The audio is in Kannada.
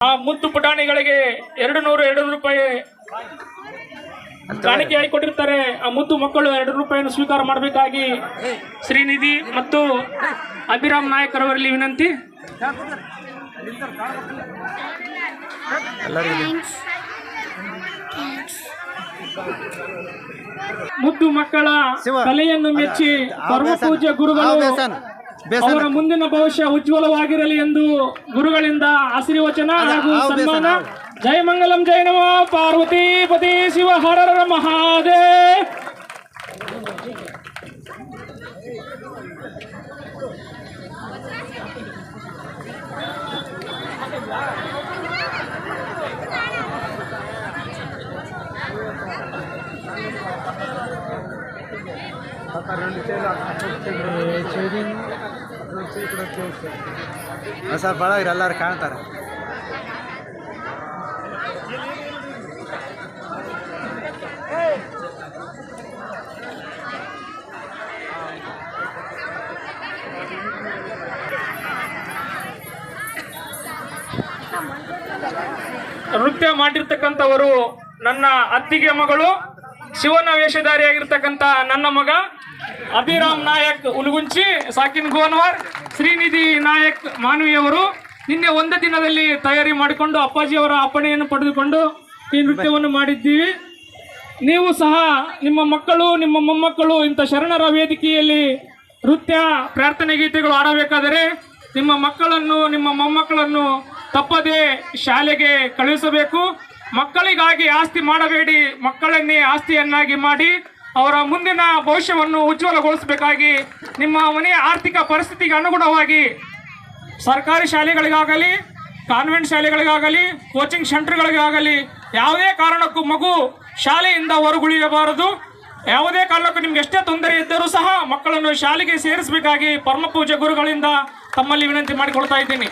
ಆ ಮುದ್ದು ಪುಟಾಣಿಗಳಿಗೆ ಎರಡು ನೂರು ಎರಡು ರೂಪಾಯಿ ಕಾಣಿಕೆ ಕೊಟ್ಟಿರ್ತಾರೆ ಆ ಮುದ್ದು ಮಕ್ಕಳು ಎರಡು ರೂಪಾಯಿಯನ್ನು ಸ್ವೀಕಾರ ಮಾಡಬೇಕಾಗಿ ಶ್ರೀನಿಧಿ ಮತ್ತು ಅಭಿರಾಮ್ ನಾಯಕ್ ಅವರಲ್ಲಿ ವಿನಂತಿ ಮುದ್ದು ಮಕ್ಕಳ. ಕಲೆಯನ್ನು ಮೆಚ್ಚಿ ಪರಮ ಪೂಜ್ಯ ಗುರುಗಳು ಅವರ ಮುಂದಿನ ಭವಿಷ್ಯ ಉಜ್ವಲವಾಗಿರಲಿ ಎಂದು ಗುರುಗಳಿಂದ ಆಶೀರ್ವಚನ ಹಾಗೂ ಸನ್ಮಾನ. ಆ. ಜಯ ಮಂಗಲಂ ಜಯ ನಮ. ಪಾರ್ವತಿ ಪತಿ ಶಿವ ಹರರ ಮಹಾದೇವ್. ಸರ್ ಬಳಗ್ರಿ ಎಲ್ಲಾರು ಕಾಣ್ತಾರೆ. ನೃತ್ಯ ಮಾಡಿರ್ತಕ್ಕಂಥವರು ನನ್ನ ಅತ್ತಿಗೆ ಮಗಳು ಶಿವನ ವೇಷಧಾರಿಯಾಗಿರ್ತಕ್ಕಂಥ ನನ್ನ ಮಗ. ಅಭಿರಾಮ್ ನಾಯಕ್ ಉಲ್ಗುಂಚಿ ಸಾಕಿನ್ ಗೋನ್ವಾರ್, ಶ್ರೀನಿಧಿ ನಾಯಕ್ ಮಾನವಿಯವರು ನಿನ್ನೆ ಒಂದು ದಿನದಲ್ಲಿ ತಯಾರಿ ಮಾಡಿಕೊಂಡು ಅಪ್ಪಾಜಿಯವರ ಅಪ್ಪಣೆಯನ್ನು ಪಡೆದುಕೊಂಡು ಈ ನೃತ್ಯವನ್ನು ಮಾಡಿದ್ದೀವಿ. ನೀವು ಸಹ ನಿಮ್ಮ ಮಕ್ಕಳು, ನಿಮ್ಮ ಮೊಮ್ಮಕ್ಕಳು ಇಂಥ ಶರಣರ ವೇದಿಕೆಯಲ್ಲಿ ನೃತ್ಯ, ಪ್ರಾರ್ಥನೆ ಗೀತೆಗಳು ಆಡಬೇಕಾದರೆ ನಿಮ್ಮ ಮಕ್ಕಳನ್ನು, ನಿಮ್ಮ ಮೊಮ್ಮಕ್ಕಳನ್ನು ತಪ್ಪದೇ ಶಾಲೆಗೆ ಕಳುಹಿಸಬೇಕು. ಮಕ್ಕಳಿಗಾಗಿ ಆಸ್ತಿ ಮಾಡಬೇಡಿ, ಮಕ್ಕಳನ್ನೇ ಆಸ್ತಿಯನ್ನಾಗಿ ಮಾಡಿ ಅವರ ಮುಂದಿನ ಭವಿಷ್ಯವನ್ನು ಉಜ್ವಲಗೊಳಿಸಬೇಕಾಗಿ ನಿಮ್ಮ ಮನೆಯ ಆರ್ಥಿಕ ಪರಿಸ್ಥಿತಿಗೆ ಅನುಗುಣವಾಗಿ ಸರ್ಕಾರಿ ಶಾಲೆಗಳಿಗಾಗಲಿ ಕಾನ್ವೆಂಟ್ ಶಾಲೆಗಳಿಗಾಗಲಿ ಕೋಚಿಂಗ್ ಸೆಂಟರ್ಗಳಿಗಾಗಲಿ ಯಾವುದೇ ಕಾರಣಕ್ಕೂ ಮಗು ಶಾಲೆಯಿಂದ ಹೊರಗುಳಿಯಬಾರದು. ಯಾವುದೇ ಕಾರಣಕ್ಕೂ ನಿಮ್ಗೆ ಎಷ್ಟೇ ತೊಂದರೆ ಇದ್ದರೂ ಸಹ ಮಕ್ಕಳನ್ನು ಶಾಲೆಗೆ ಸೇರಿಸಬೇಕಾಗಿ ಪರಮ ಪೂಜೆ ಗುರುಗಳಿಂದ ತಮ್ಮಲ್ಲಿ ವಿನಂತಿ ಮಾಡಿಕೊಳ್ತಾ ಇದ್ದೀನಿ.